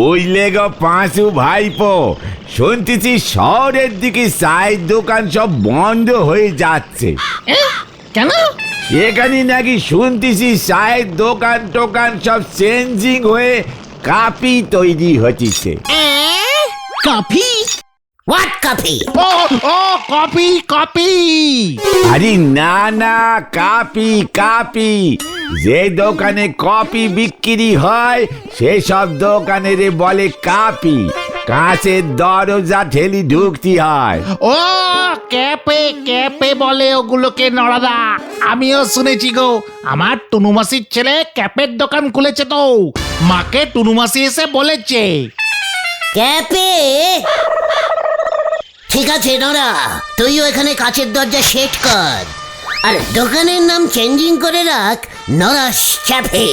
বুঝলে গো পাঁচু ভাইপো শুনতেছি শহরের দিকে চায়ের দোকান সব বন্ধ হয়ে যাচ্ছে। কেন? এখানে নাকি শুনতেছি চায়ের দোকান টোকান সব চেঞ্জিং হয়ে কাপি তৈরি হচ্ছে কফি হোয়াট কফি ও ও কফি কফি আরে না না কাপি কাপি যে দোকানে কপি বিক্রি হয় সেসব দোকানের বলে কাপি কাঁচের দরজা ঠেলি ঢুকতে হয়। ও ক্যাপে ক্যাপে বলে ওগুলোকে নড়াদা। আমিও শুনেছি গো। আমার টুনুমাসির ছেলে ক্যাপের দোকান খুলেছে তো। মাকে টুনুমাসি এসে বলেছে। ক্যাপে? ঠিক আছে নরা। তুইও এখানে কাচের দরজা সেট কর। আর দোকানের নাম চেঞ্জিং করে রাখ নরাস ক্যাফে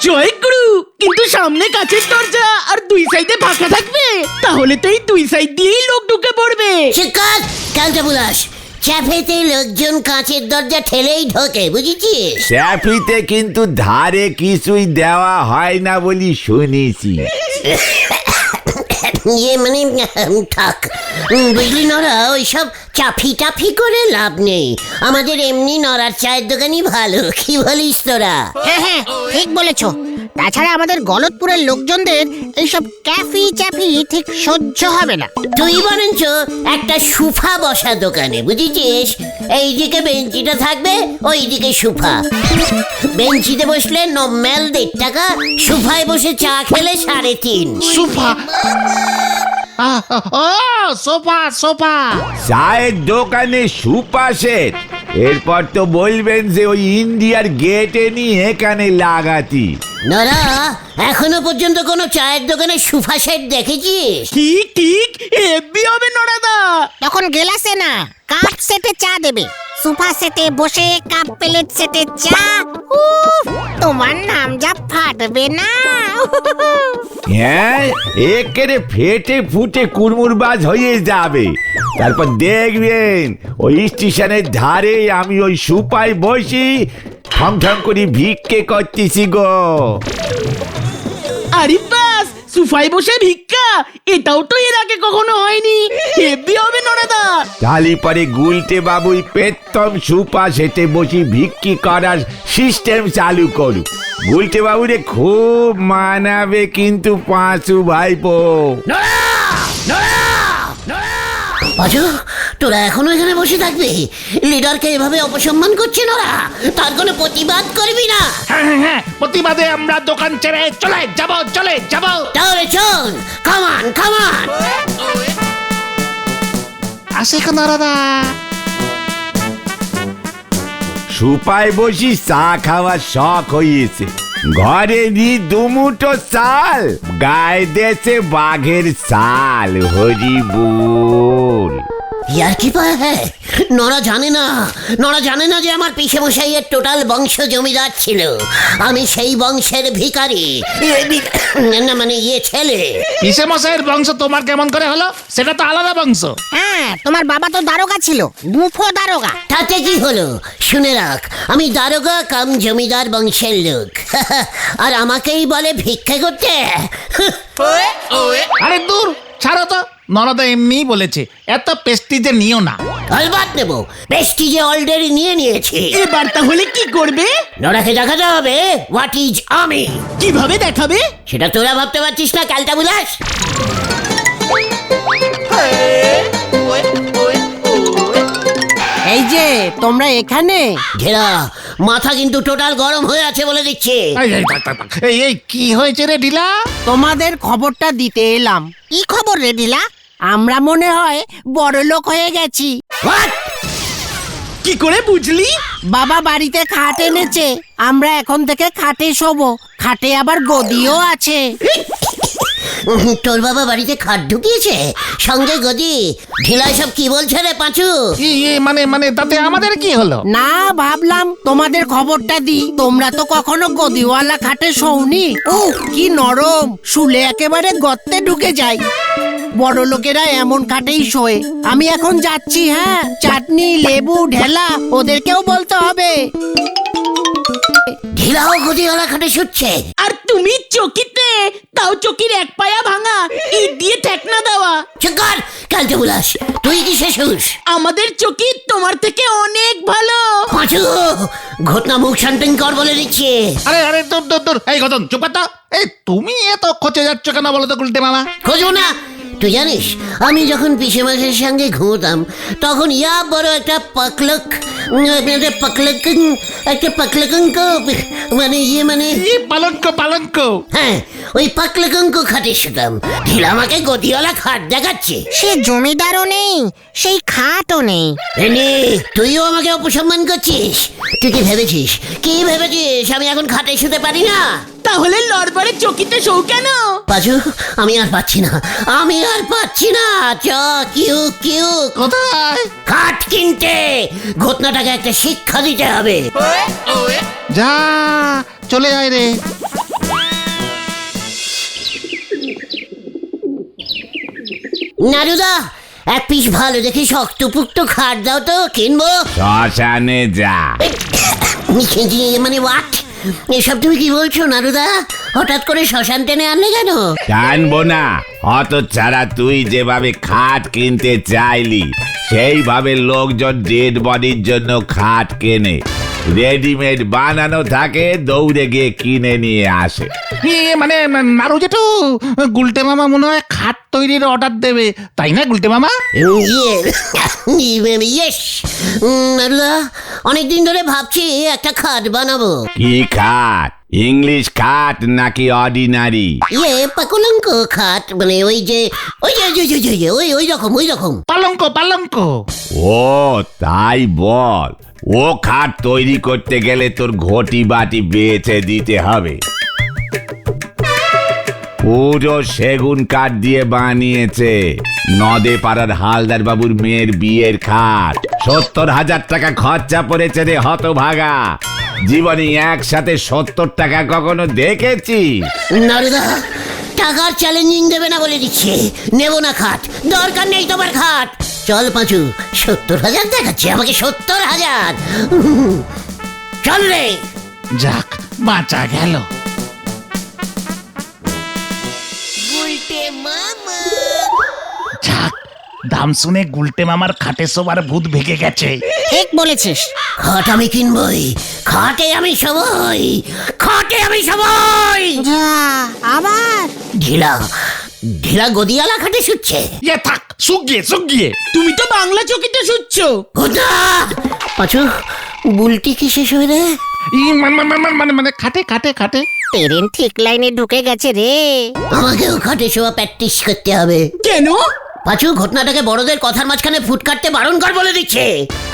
জয় গুরু! কিন্তু সামনে কাছের দরজা আর দুই সাইডে ফাঁকা থাকবে। তাহলে তো এই দুই সাইড দিয়েই লোক ঢুকে পড়বে। শিক্ষক ক্যালটা বুলাস। ক্যাফেতে লোকজন কাঁচের দরজা ঠেলেই ঢোকে বুঝেছিস? স্যাফিতে কিন্তু ধারে কিছুই দেওয়া হয় না বলি শুনেছি। ইয়ে মানে থাক। বুঝলি নরা, ওইসব চাফি টাফি করে লাভ নেই। আমাদের এমনি নড়ার চায়ের দোকানই ভালো, কি বলিস তোরা হ্যাঁ হ্যাঁ ঠিক বলেছ। তাছাড়া আমাদের গলতপুরের লোকজনদের এইসব ক্যাফি চ্যাফি ঠিক সহ্য হবে না। তুই বরঞ্চ একটা সুফা বসা দোকানে বুঝেছিস? এইদিকে বেঞ্চিটা থাকবে ওইদিকে সুফা। বেঞ্চিতে বসলে নম্যাল দেড় টাকা সুফায় বসে চা খেলে সাড়ে তিন। সুফা? ও সোফা সোফা। চায়ের দোকানে সুপাশের এরপর তো বলবেন যে ওই ইন্ডিয়ার গেটে নিয়ে এখানে লাগাতি। নরা এখনও পর্যন্ত কোনো চায়ের দোকানে সুফা সেট দেখেছিস? ঠিক ঠিক হেব্বি হবে নরাদা। তখন গেলাসে না কাপ সেটে চা দেবে। সোফা সেটে বসে কাপ প্লেট সেটে চা উফ, তোমার নাম যা ফাটবে না। হ্যাঁ একেরে ফেটে ফুটে কুরমুরবাজ হয়ে যাবে। তারপর দেখবেন ওই স্টেশনের ধারে আমি ওই সুপায় বসি ঠং ঠং করে ভিক্ষে করতেছি গো। আরে বাস সুফাই বসে ভিক্ষা। এটাও তো এর আগে কখনো হয়নি। হেব্বি হবে নড়াদা তালি পরে গুলটে বাবুই পেতম সুপা সেটে বসি ভিক্ষি করার সিস্টেম চালু করুক। গুলটে বাবুরে খুব মানাবে কিন্তু পাঁচু ভাইপো। পাচু তোরা এখনও এখানে বসে থাকবি। লিডারকে এভাবে অপসম্মান করছে নরা তার কোনো প্রতিবাদ করবি না। হ্যাঁ হ্যাঁ হ্যাঁ প্রতিবাদে আমরা দোকান ছেড়ে চলে যাব চলে যাব। তাহলে চল কামান কামান আসে কেন দাদা? সুপায় বসি চা খাওয়ার শখ হয়েছে ঘরে নি দুমুটো চাল গায়ে দেছে বাঘের চাল হরি বল ইয়ার কি পায় হ্যাঁ? নরা জানে না নরা জানে না যে আমার পিসে মশাইয়ের টোটাল বংশ জমিদার ছিল। আমি সেই বংশের ভিখারি। না মানে ইয়ে ছেলে। পিসে মশাইয়ের বংশ তোমার কেমন করে হলো? সেটা তো আলাদা বংশ। হ্যাঁ তোমার বাবা তো দারোগা ছিল মুফো দারোগা। তাতে কি হলো? শুনে রাখ আমি দারোগা কাম জমিদার বংশের লোক। আর আমাকেই বলে ভিক্ষে করতে। আরে দূর ছাড়ো তো। নরদা এমনিই বলেছে এত পেস্টিজে নিও না। আলবাত নেব। প্রেস্টিজে অলরেডি নিয়ে নিয়েছি। এবার তাহলে কি করবে? নরাকে দেখাতে হবে হোয়াট ইজ আমি কীভাবে দেখাবে? সেটা তোরা ভাবতে পারছিস না ক্যালটা বুলাস। এই যে তোমরা এখানে? ঘেরা মাথা কিন্তু টোটাল গরম হয়ে আছে বলে দিচ্ছে। এই, কি হয়েছে রে ডিলা তোমাদের খবরটা দিতে এলাম। কি খবর রে দিলা আমরা মনে হয় বড় লোক হয়ে গেছি। কি করে বুঝলি? বাবা বাড়িতে খাট এনেছে। আমরা এখন থেকে খাটে শোবো। খাটে আবার গদিও আছে। তোর বাবা বাড়িতে খাট ঢুকিয়েছে? সঙ্গে গদি ঢিলাই সব কি বলছে রে পাঁচু? কি মানে মানে তাতে আমাদের কি হলো? না ভাবলাম তোমাদের খবরটা দি তোমরা তো কখনো গদিওয়ালা খাটে শোনি ও কি নরম। শুলে একেবারে গর্তে ঢুকে যায়। বড় লোকেরা এমন খাটেই শোয়ে। আমি এখন যাচ্ছি হ্যাঁ। চাটনি লেবু ঢেলা ওদেরকেও বলতে হবে। ঢিলাও গদিওয়ালা খাটে শুচ্ছে। আর তুমি চকিতে তাও চকির এক পায়া ভাঙা ইট দিয়ে ঠেকনা দেওয়া। চুকার কালকে বুলাস। তুই কি শেষ শেষুস আমাদের চকি তোমার থেকে অনেক ভালো। পাঁচু ঘটনা মুখ শান্তিং কর বলে দিচ্ছে। আরে আরে দূর দূর দূর। এই গতন চুপ এই তুমি এত খচে যাচ্ছ কেন বলো তো গুলটে মামা? খোঁজো না। তুই জানিস আমি যখন পিসে মাসের সঙ্গে ঘুমতাম তখন ইয়া বড় একটা পাকলক একটা পাকলক একটা পাকলকঙ্ক মানে ইয়ে মানে এই পালঙ্ক পালঙ্ক। হ্যাঁ ওই পাকলকঙ্ক খাটে শুতাম। ঢিলা আমাকে গদিওয়ালা খাট দেখাচ্ছে। সে জমিদারও নেই সেই খাটও নেই। তুইও আমাকে অপসম্মান করছিস? তুই কি ভেবেছিস? কি ভেবেছিস? আমি এখন খাটে শুতে পারি না? তাহলে লড়বারে চকিতে শো কেন? পাজু আমি আর পাচ্ছি না। আমি আর পাচ্ছি না। চ কিউ কিউ। কোথায়? কাঠ কিনতে। ঘটনাটাকে একটা শিক্ষা দিতে হবে। যা চলে যায় রে। নারুদা এক পিস ভালো দেখে শক্তপুক্ত খাট দাও তো কিনবো। শ্মশানে যা। মানে হোয়াট এসব তুমি কি বলছো, নারুদা? হঠাৎ করে শ্মশান টেনে আনলে কেন? জানব না। অত ছাড়া তুই যেভাবে খাট কিনতে চাইলি, সেইভাবে লোকজন ডেড বডির জন্য খাট কেনে। রেডিমেড বানানো থাকে দৌড়ে গিয়ে কিনে নিয়ে আসে। এ, মানে নাড়ু জেঠু গুলটে মামা মনে হয় খাট তৈরির অর্ডার দেবে। তাই না গুলটে মামা? ইয়ে ইয়েস অনেকদিন ধরে ভাবছি একটা খাট বানাবো। কি খাট? ইংলিশ খাট নাকি অর্ডিনারি ইয়ে পাকুলঙ্ক খাট মানে ওই যে ওই যে ওই যে- ওই যে- ওই ওই রকম ওই রকম। পালঙ্ক পালঙ্ক। ও তাই বল। ও খাট তৈরি করতে গেলে তোর ঘটি বাটি বেচে দিতে হবে। পুরো সেগুন কাঠ দিয়ে বানিয়েছে। নদে পাড়ার হালদার বাবুর মেয়ের বিয়ের খাট। সত্তর হাজার টাকা খরচা পড়েছে রে হতভাগা। জীবনে একসাথে সত্তর টাকা কখনো দেখেছি টাকার চ্যালেঞ্জিং দেবে না বলে দিচ্ছে। নেব না খাট, দরকার নেই তোমার খাট। চল পাঁচু সত্তর হাজার দেখাচ্ছে আমাকে সত্তর হাজার। চল রে। যাক বাঁচা গেল। যাক দাম শুনে গুলটে মামার খাটে সবার ভূত ভেঙে গেছে। ঠিক বলেছিস। খাট আমি কিনবই খাটে আমি সবই খাটে আমি সবই যা আবার। ঢিলা ঢিলা গদিয়ালা খাটে শুচ্ছে। ইয়ে থাক শুকিয়ে শুকিয়ে। তুমি তো বাংলা চকিতে শুচ্ছ। কোথা পাচু বুলটি কি শেষ হয়ে রে? ই মানে মানে- মানে- মানে মানে খাটে খাটে খাটে। ট্রেন ঠিক লাইনে ঢুকে গেছে রে। আমাকেও খাটে শোয়া প্র্যাকটিস করতে হবে। কেন? পাঁচু ঘটনাটাকে বড়দের কথার মাঝখানে ফুট কাটতে বারণ কর বলে দিচ্ছে।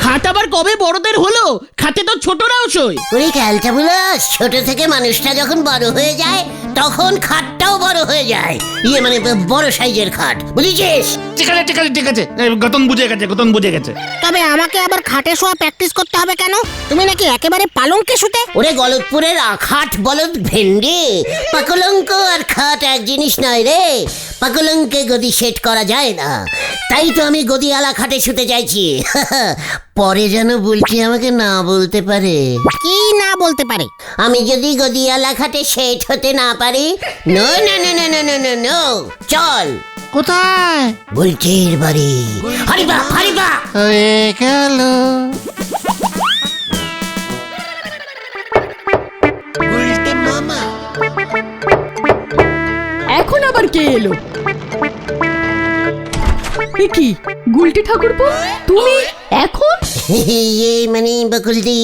খাট আবার কবে বড়দের হলো? খাটে তো ছোটরাও সই। ওরে খেলটা বুলাস ছোট থেকে মানুষটা যখন বড় হয়ে যায় তখন খাটটাও বড় হয়ে যায়। ইয়ে মানে বড় সাইজের খাট বুঝেছিস? ঠিক আছে ঠিক আছে ঠিক আছে। গতন বুঝে গেছে গতন বুঝে গেছে। তবে আমাকে আবার খাটে শোয়া প্র্যাকটিস করতে হবে কেন? তুমি নাকি একেবারে পালঙ্কে শুতে? ওরে গলতপুরের আখাট বলদ ভেন্ডি পাকলঙ্ক আর খাট এক জিনিস নয় রে। পাকলঙ্কে গদি সেট করা যায় না। তাই তো আমি গদিওয়ালা খাটে শুতে চাইছি। পরে যেন বলছি আমাকে না বলতে পারে। কি না বলতে পারে? আমি যদি গদিয়ালা খাটে সেট হতে না পারি নো না না না না না না নো চল। কোথায়? বুলটির বাড়ি। হারিবা হারিবা! হয়ে গেল। এখন আবার কে এলো? এ কি গুলটি ঠাকুরপো? তুমি এখন? ইয়ে মানে বকুলদি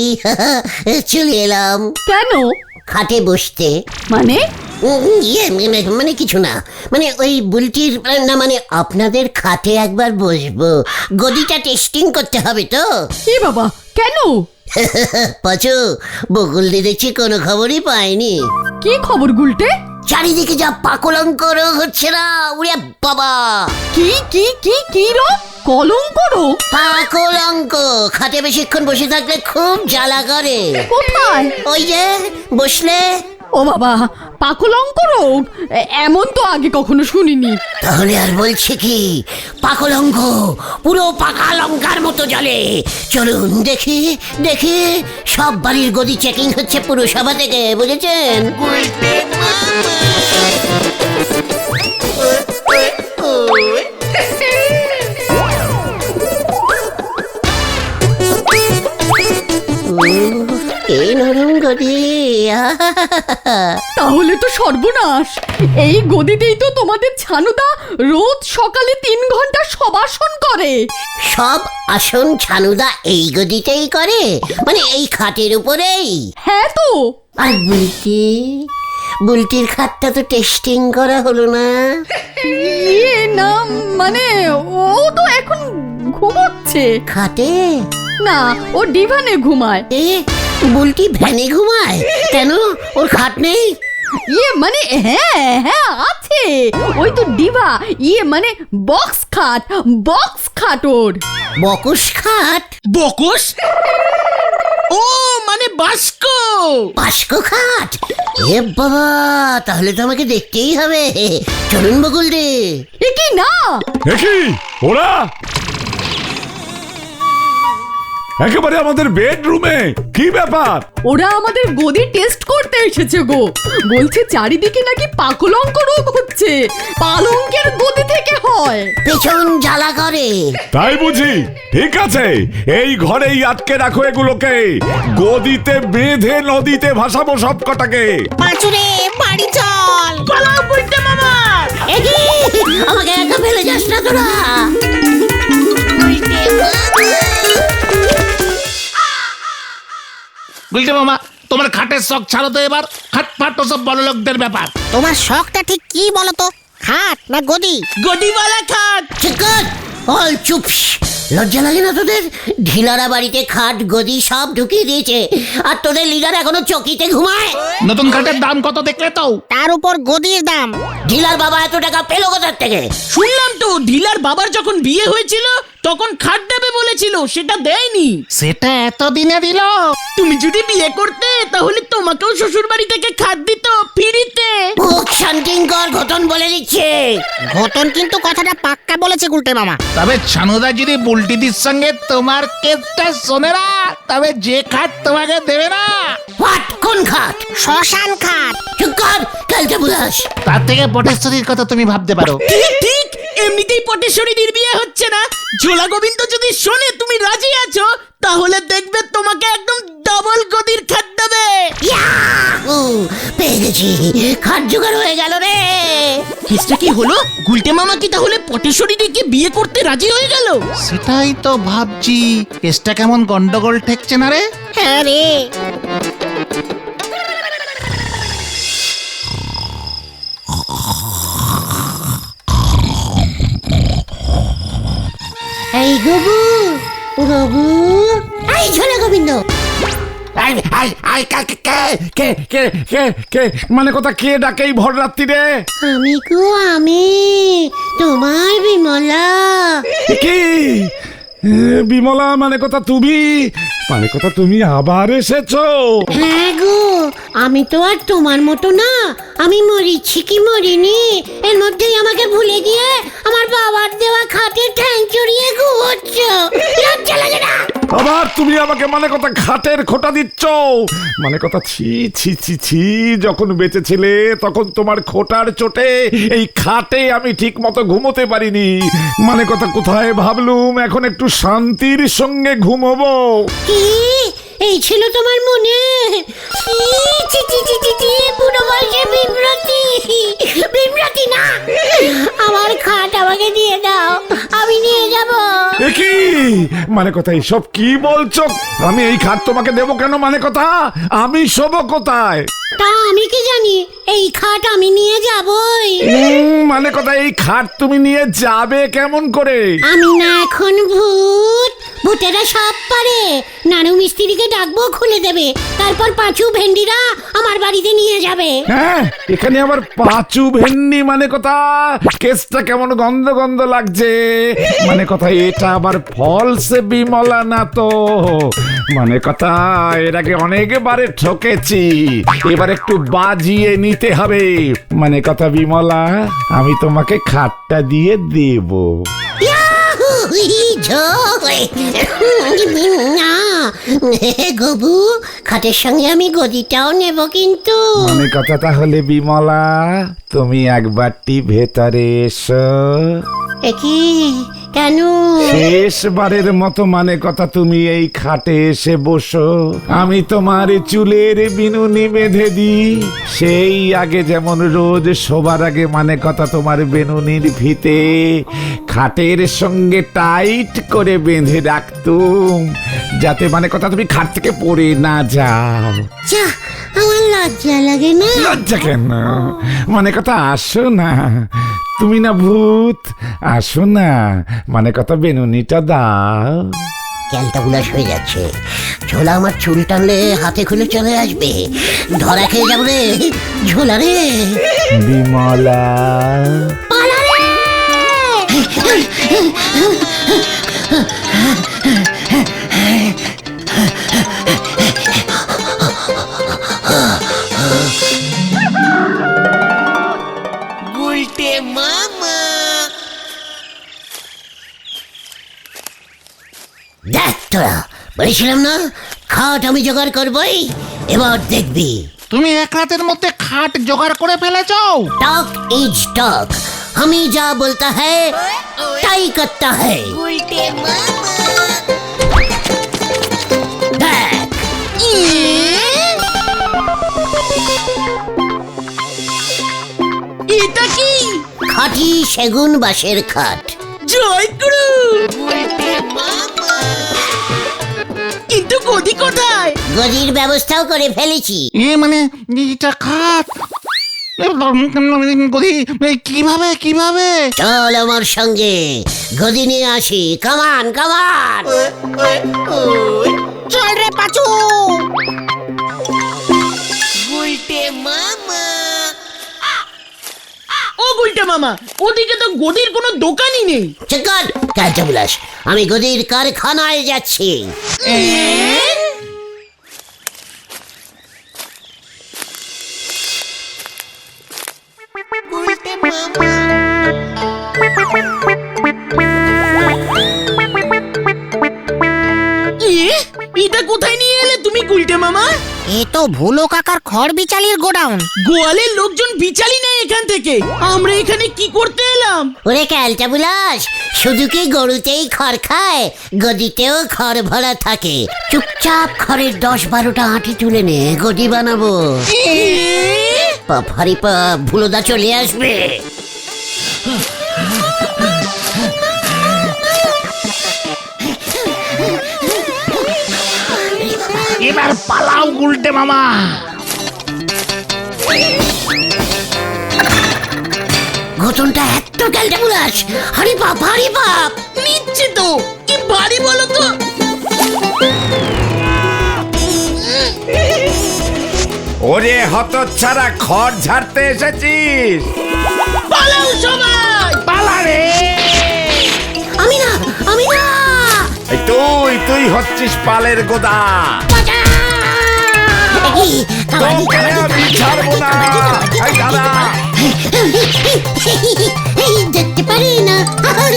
চলে এলাম। কেন? খাটে বসতে। মানে? ইয়ে মানে মানে কিছু না। মানে ওই বুলটির না মানে আপনাদের খাটে একবার বসবো। গদিটা টেস্টিং করতে হবে তো। এ বাবা কেন? পাচু বকুলদি দেখছি কোনো খবরই পায়নি কি খবর গুলটে? চারিদিকে যা পাকলঙ্ক রোগ হচ্ছে না উড়ে বাবা। কি কি কি কি রো কলঙ্ক রো পাকলঙ্ক। খাটে বেশিক্ষণ বসে থাকলে খুব জ্বালা করে। কোথায়? ওই যে বসলে। ও বাবা পাকলঙ্ক রোগ? এমন তো আগে কখনো শুনিনি। তাহলে আর বলছে কি? পাকলঙ্ক, পুরো পাকা লঙ্কার মতো জলে চলুন, দেখি দেখি, সব বাড়ির গদি চেকিং হচ্ছে পুরসভা থেকে, বুঝেছেন? নরম গদি তাহলে তো সর্বনাশ। এই গদিতেই তো তোমাদের ছানুদা রোজ সকালে তিন ঘণ্টা সবাসন করে। সব আসন ছানুদা এই গদিতেই করে? মানে এই খাটের উপরেই? হ্যাঁ তো। আর বুলটি? বুলটির খাটটা তো টেস্টিং করা হলো না। ইয়ে না মানে ও তো এখন ঘুমোচ্ছে। খাটে? না ও ডিভানে ঘুমায়। এ বুলটি ভ্যানে ঘুমায়? কেন? ওর খাট নেই? ইয়ে মানে হ্যাঁ হ্যাঁ আছে। ওই তো ডিভা ইয়ে মানে বক্স খাট বক্স খাট ওর। বকুশ খাট? বকস? ও মানে বাস্কো। বাস্ক খাট? এ বাবা তাহলে তো আমাকে দেখতেই হবে। চলুন বকুল দে এ কি না! দেখি ওরা? একেবারে আমাদের বেডরুমে কি ব্যাপার? ওরা আমাদের গদি টেস্ট করতে এসেছে গো। বলছে চারিদিকে নাকি পাকলঙ্ক রোগ হচ্ছে। পালঙ্কের গদি থেকে হয়। পেছন জ্বালা করে। তাই বুঝি। ঠিক আছে এই ঘরেই আটকে রাখো এগুলোকে। গদিতে বেঁধে নদীতে ভাসাবো সব কটাকে পাঁচুরে বাড়ি চল। পালাও বলতে মামা। একি, আমাকে একা ফেলে যাস না তোরা। বুঝলে মামা তোমার খাটের শখ ছাড়ো তো এবার। খাট ফাট সব বড় লোকদের ব্যাপার। তোমার শখটা ঠিক কি বলো তো খাট না গদি? গদিওয়ালা খাট। চিকন অল চুপ। লজ্জা লাগে না তোদের? ঢিলারা বাড়িতে খাট গদি সব ঢুকিয়ে দিয়েছে। আর তোদের লিডার এখনও চকিতে ঘুমায়? নতুন খাটের দাম কত দেখলে তো? তার উপর গদির দাম। ঢিলার বাবা এত টাকা পেল কোথার থেকে? শুনলাম তো ঢিলার বাবার যখন বিয়ে হয়েছিল তখন খাট বলেছিল সেটা দেয়নি। সেটা এতদিনে দিল তুমি যদি বিয়ে করতে তাহলে তোমাকেও শ্বশুর বাড়ি থেকে খাট দিত ফিরিতে। মুখ শান্তিং কর ঘটন বলে দিচ্ছে। ঘটন কিন্তু কথাটা পাক্কা বলেছে গুলটে মামা। তবে ছানুদা যদি বুলটিদির সঙ্গে তোমার কেসটা শোনে না তবে যে খাট তোমাকে দেবে না। হোয়াট? কোন খাট শ্মশান খাট চুপ কর কালকে বুলাস তার থেকে পটেশ্বরীর কথা তুমি ভাবতে পারো। ঠিক ঠিক এমনিতেই পটেশ্বরীর বিয়ে হচ্ছে না। ঝোলা গোবিন্দ যদি শোনে তুমি রাজি আছো? তাহলে দেখবে তোমাকে একদম ডাবল গদির খাট দেবে। পেয়ে গেছি। খাট জোগাড় হয়ে গেল রে। কেসটা কি হলো? গুলটে মামা কি তাহলে পটেশ্বরী দিকে বিয়ে করতে রাজি হয়ে গেল? সেটাই তো ভাবছি। কেসটা কেমন গন্ডগোল ঠেকছে না রে? হ্যাঁ রে। গোবিন্দ আই আই আই কে কে কে কে কে কে মানে কথা কে ডাকে এই ভর রাত্রিরে আমি গো আমি তোমার বিমলা। কি? এ, বিমলা মানে কথা তুমি? মানে কথা তুমি আবার এসেছ। হ্যাঁ গো আমি তো আর তোমার মতো না। আমি মরিছি কি মরিনি? এর মধ্যেই আমাকে ভুলে গিয়ে আমার বাবার দেওয়া খাটে ঠ্যাং চড়িয়ে ঘুমোচ্ছ। লজ্জা লাগে না। আবার তুমি আমাকে মানে কথা খাটের খোটা দিচ্ছ। মানে কথা ছি ছি ছি ছি যখন বেঁচে ছিলে তখন তোমার খোটার চোটে এই খাটে আমি ঠিক মতো ঘুমোতে পারিনি। মানে কথা কোথায় ভাবলুম এখন একটু শান্তির সঙ্গে ঘুমোবো। কি এই ছিল তোমার মনে। বুড়ো বয়সে বিভ্রতি। বিভ্রতি না। আমার খাট আমাকে দিয়ে কি? মানে কথা এইসব কি বলছো? আমি এই খাট তোমাকে দেবো কেন? মানে কথা আমি শোবো কোথায়? তা আমি কি জানি? এই খাট আমি নিয়ে যাবই। মানে কথা এই খাট তুমি নিয়ে যাবে কেমন করে? আমি না এখন ভূত। ভূতেরা সব পারে। নানু মিস্ত্রিকে ডাকবো খুলে দেবে। তারপর পাঁচু ভেন্ডিরা আমার বাড়িতে নিয়ে যাবে। হ্যাঁ এখানে আবার পাঁচু ভেন্নি মানে কথা কেসটা কেমন গন্ধ গন্ধ লাগছে? মানে কথা এটা আবার ফলস বিমলা না তো। মানে কথা এর আগে অনেকবারে ঠকেছি। এবার একটু বাজিয়ে নিতে হবে। মানে কথা বিমলা আমি তোমাকে খাটটা দিয়ে দেব। না, গবু খাটের সঙ্গে আমি গদিটাও নেব কিন্তু। মানে কথা তাহলে বিমলা তুমি একবারটি ভেতরে এসো। একি? কেন? শেষবারের মতো মানে কথা তুমি এই খাটে এসে বসো। আমি তোমার চুলের বিনুনি বেঁধে দিই। সেই আগে যেমন রোজ শোবার আগে মানে কথা তোমার বেনুনির ভিতে। খাটের সঙ্গে টাইট করে বেঁধে রাখতুম। যাতে মানে কথা তুমি খাট থেকে পড়ে না যাও। যা আমার লজ্জা লাগে না। লজ্জা কেন? মানে কথা আসো না। তুমি না ভূত আসো না। মানে কথা বেনুনিটা দাও। ক্যালটা বুলাস হয়ে যাচ্ছে। ঝোলা আমার চুল টানলে হাতে খুলে চলে আসবে। ধরা খেয়ে যাব রে ঝোলা রে। বিমলা। পালা রে! мама. বলেছিলাম না? খাট আমি জোগাড় করবই এবার দেখবি। তুমি এক রাতের মধ্যে খাট জোগাড় করে ফেলেছ? টক ইজ টক আমি যা বলতা হ্যায় তাই করতা হ্যায়। উল্টে মামা। এটা কি? খাঁটি সেগুন বাঁশের খাট। জয় গুরু কিন্তু গদি কোথায়? গদির ব্যবস্থাও করে ফেলেছি। এ মানে এটা খাট? গদি কীভাবে কীভাবে? চল আমার সঙ্গে। গদি নিয়ে আসি। কামান কামান চল রে পাচু! ও গুলটা মামা ওদিকে তো গদির কোনো দোকানই নেই। চিকন কালটা বুলাস আমি গদির কারখানায় যাচ্ছি। এ, এ তো ভুলো কাকার খড় বিচালির গোডাউন। গোয়ালের লোকজন বিচালি নেই এখান থেকে। আমরা এখানে কি করতে এলাম? ওরে ক্যালটা বুলাস শুধু কি গরুতেই খড় খায়? গদিতেও খড় ভরা থাকে। চুপচাপ খড়ের দশ বারোটা আঁটি তুলে নে গদি বানাবো। পাপ হারি পাপ ভুলোদা চলে আসবে। গুলটে মামা। ঘটনটা এত হারি হারি পাপ নিচ্ছে তো। কি বাড়ি বলো তো? ওরে হত ছাড়া খড় ঝাড়তে এসেছিস। পালাও সবাই। পালা রে। আমি না আমি না। তুই তুই হচ্ছিস পালের গোদা। কাবাডি, তোকে আমি ছাড়বো না এই দাদা পারি না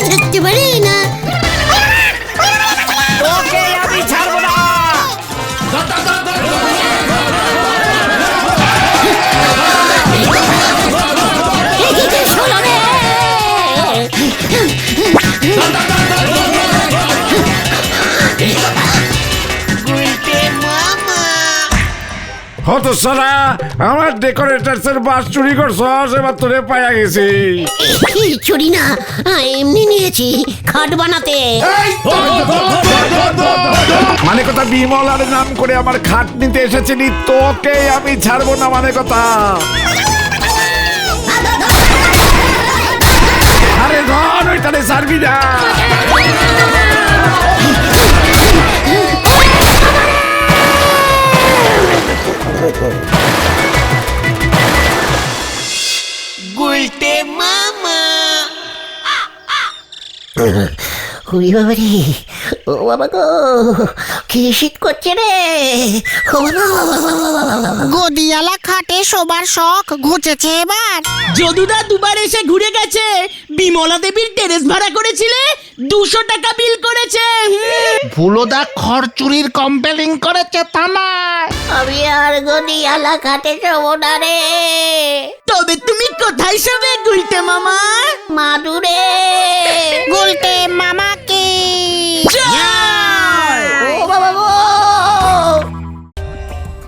দেখতে পারি হত সারা আমার ডেকোরেটার্স এর বাস চুরি করছস এবার তোরে পায়া গেছি। এই, চুরি না এমনি নিয়েছি খাট বানাতে। মানে কথা বিমলার নাম করে আমার খাট নিতে এসেছিলি তোকে আমি ছাড়বো না মানে কথা। আরে ধর ওইটারে ছাড়বি না। হুড়ি বাবা রে ও বাবা কি শীত করছে রে? গদিওয়ালা খাটে শোবার শখ ঘুচেছে এবার। যদুদা দুবার এসে ঘুরে গেছে। বিমলা দেবীর টেরেস ভাড়া করেছিলে দুশো টাকা বিল করেছে। হুম। ভুলোদা খরচুরির কম্পেলিং করেছে তা নয় আমি আর গদিয়ালা খাটে শোবো না রে। তবে তুমি কোথায় শোবে গুলটে মামা? মাদুরে। গুলটে মামাকে